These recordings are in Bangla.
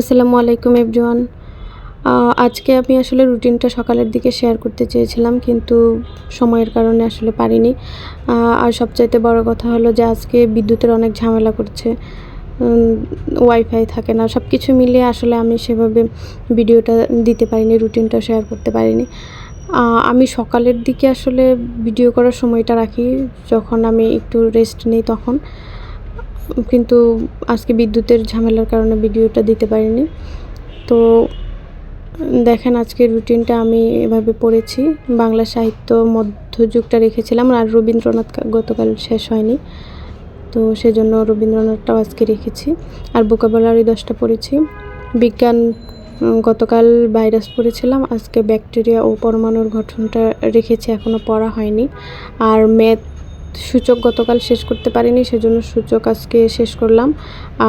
আসসালামু আলাইকুম এভরিওয়ান। আজকে আমি আসলে রুটিনটা সকালের দিকে শেয়ার করতে চেয়েছিলাম, কিন্তু সময়ের কারণে আসলে পারিনি। আর সবচাইতে বড় কথা হলো যে আজকে বিদ্যুতের অনেক ঝামেলা করছে। ওয়াইফাই থাকে না সব কিছু মিলিয়ে আসলে আমি সেভাবে ভিডিওটা দিতে পারিনি, রুটিনটা শেয়ার করতে পারিনি। আমি সকালের দিকে আসলে ভিডিও করার সময়টা রাখি, যখন আমি একটু রেস্ট নিই তখন। কিন্তু আজকে বিদ্যুতের ঝামেলার কারণে ভিডিওটা দিতে পারিনি। তো দেখেন আজকের রুটিনটা আমি এভাবে পড়েছি। বাংলা সাহিত্য মধ্যযুগটা রেখেছিলাম আর রবীন্দ্রনাথ গতকাল শেষ হয়নি। তো সেজন্য রবীন্দ্রনাথটাও আজকে রেখেছি। আর বোকাবলারি দশটা পড়েছি। বিজ্ঞান গতকাল ভাইরাস পড়েছিলাম। আজকে ব্যাকটেরিয়া ও পরমাণুর গঠনটা রেখেছি এখনও পড়া হয়নি। আর ম্যাথ সূচক গতকাল শেষ করতে পারিনি, সেজন্য সূচক আজকে শেষ করলাম।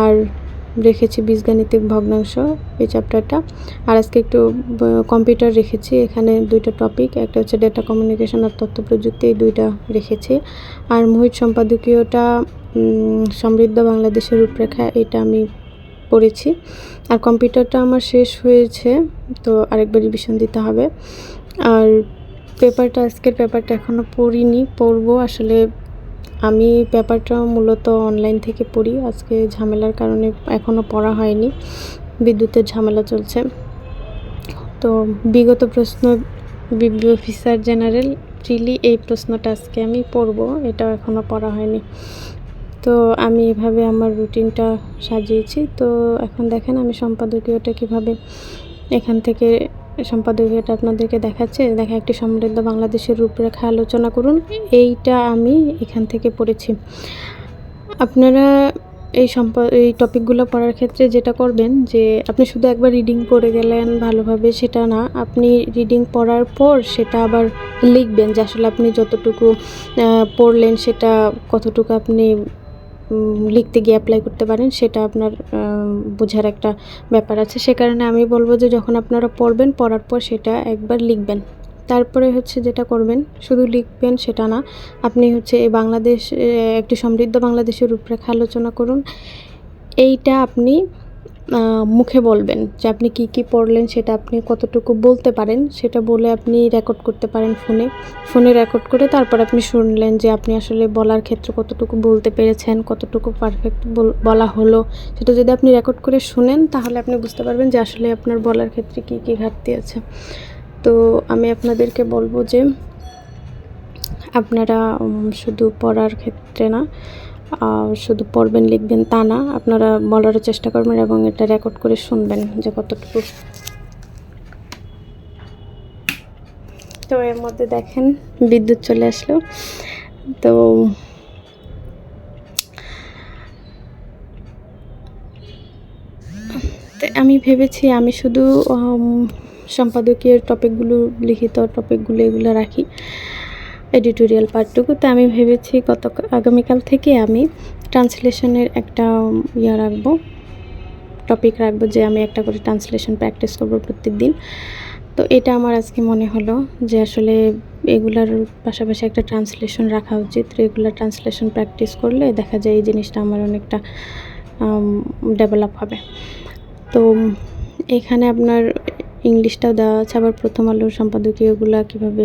আর রেখেছি বীজগাণিতিক ভগ্নাংশ এই চ্যাপ্টারটা আর আজকে একটু কম্পিউটার রেখেছি, এখানে দুইটা টপিক একটা হচ্ছে ডেটা কমিউনিকেশন আর তথ্য প্রযুক্তি, এই দুইটা রেখেছি। আর মোহিত সম্পাদকীয়টা সমৃদ্ধ বাংলাদেশের রূপরেখা, এটা আমি পড়েছি। আর কম্পিউটারটা আমার শেষ হয়েছে, তো আরেকবার রিভিশন দিতে হবে। আর পেপারটা, আজকের পেপারটা এখনও পড়িনি, পড়ব। আসলে আমি পেপারটা মূলত অনলাইন থেকে পড়ি। আজকে ঝামেলার কারণে এখনও পড়া হয়নি। বিদ্যুতের ঝামেলা চলছে। তো বিগত প্রশ্ন, বিবি অফিসার জেনারেল রিলি এই প্রশ্নটা আজকে আমি পড়ব। এটাও এখনও পড়া হয়নি। তো আমি এভাবে আমার রুটিনটা সাজিয়েছি। তো এখন দেখেন আমি সম্পাদকীয়টা কীভাবে এখান থেকে সম্পাদকীয়টা আপনাদেরকে দেখাচ্ছে। দেখা, একটি সমৃদ্ধ বাংলাদেশের রূপরেখা আলোচনা করুন। এইটা আমি এখান থেকে পড়েছি। আপনারা এই সম্পা, এই টপিকগুলো পড়ার ক্ষেত্রে যেটা করবেন যে, আপনি শুধু একবার রিডিং করে গেলেন ভালোভাবে, সেটা না। আপনি রিডিং পড়ার পর সেটা আবার লিখবেন যে, আসলে আপনি যতটুকু পড়লেন সেটা কতটুকু আপনি লিখতে গিয়ে অ্যাপ্লাই করতে পারেন, সেটা আপনার বোঝার একটা ব্যাপার আছে। সে কারণে আমি বলব যে, যখন আপনারা পড়বেন, পড়ার পর সেটা একবার লিখবেন। তারপরে হচ্ছে যেটা করবেন, শুধু লিখবেন সেটা না, আপনি হচ্ছে এই বাংলাদেশ, একটি সমৃদ্ধ বাংলাদেশের রূপরেখা আলোচনা করুন। এইটা আপনি মুখে বলবেন যে আপনি কি কি পড়লেন সেটা আপনি কতটুকু বলতে পারেন, সেটা বলে আপনি রেকর্ড করতে পারেন ফোনে ফোনে রেকর্ড করে তারপর আপনি শুনলেন যে আপনি আসলে বলার ক্ষেত্রে কতটুকু বলতে পেরেছেন, কতটুকু পারফেক্ট বলা হলো। সেটা যদি আপনি রেকর্ড করে শুনেন, তাহলে আপনি বুঝতে পারবেন যে আসলে আপনার বলার ক্ষেত্রে কী কী ঘাটতি আছে। তো আমি আপনাদেরকে বলব যে আপনারা শুধু পড়ার ক্ষেত্রে না শুধু পড়বেন, লিখবেন তা না। আপনারা বলারও চেষ্টা করবেন এবং এটা রেকর্ড করে শুনবেন যে কতটুকু। তো এর মধ্যে দেখেন, বিদ্যুৎ চলে আসলো। তো আমি ভেবেছি আমি শুধু সম্পাদকীয় টপিকগুলো লিখিত টপিকগুলো এগুলো রাখি। এডিটোরিয়াল পার্টটুকু তো আমি ভেবেছি গত আগামীকাল থেকে আমি ট্রান্সলেশনের একটা ইয়ে রাখব। টপিক রাখব যে আমি একটা করে ট্রান্সলেশন প্র্যাকটিস করব প্রত্যেক দিন তো এটা আমার আজকে মনে হলো যে আসলে এগুলার পাশাপাশি একটা ট্রান্সলেশন রাখা উচিত। রেগুলার ট্রান্সলেশন প্র্যাকটিস করলে দেখা যায় এই জিনিসটা আমার অনেকটা ডেভেলপ হবে। তো এখানে আপনার ইংলিশটাও দেওয়া আছে, আবার প্রথম আলোর সম্পাদকীয়গুলো কীভাবে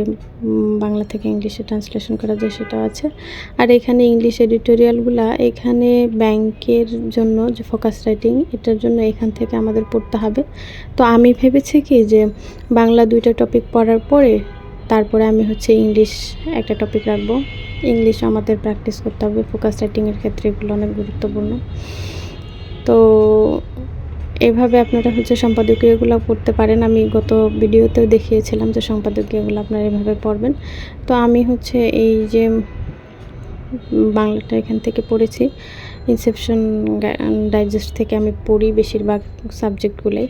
বাংলা থেকে ইংলিশে ট্রান্সলেশন করা যায় সেটাও আছে। আর এখানে ইংলিশ এডিটোরিয়ালগুলো এখানে ব্যাংকের জন্য যে ফোকাস রাইটিং, এটার জন্য এখান থেকে আমাদের পড়তে হবে। তো আমি ভেবেছি কি যে বাংলা দুইটা টপিক পড়ার পরে, তারপরে আমি হচ্ছে ইংলিশ একটা টপিক রাখব। ইংলিশ আমাদের প্র্যাকটিস করতে হবে, ফোকাস রাইটিংয়ের ক্ষেত্রে এগুলো অনেক গুরুত্বপূর্ণ। তো এভাবে আপনারা হচ্ছে সম্পাদকীয়গুলো পড়তে পারেন। আমি গত ভিডিওতেও দেখিয়েছিলাম যে সম্পাদকীয়গুলো আপনারা এভাবে পড়বেন। তো আমি হচ্ছে এই যে বাংলাটা এখান থেকে পড়েছি ইনসেপশন ডাইজেস্ট থেকে আমি পড়ি বেশিরভাগ সাবজেক্টগুলোই।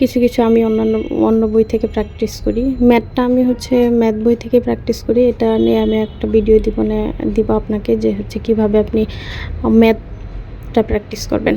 কিছু কিছু আমি অন্যান্য, অন্য বই থেকে প্র্যাকটিস করি। ম্যাথটা আমি হচ্ছে ম্যাথ বই থেকে প্র্যাকটিস করি। এটা নিয়ে আমি একটা ভিডিও দিব না, দিব আপনাকে যে হচ্ছে কীভাবে আপনি ম্যাথটা প্র্যাকটিস করবেন।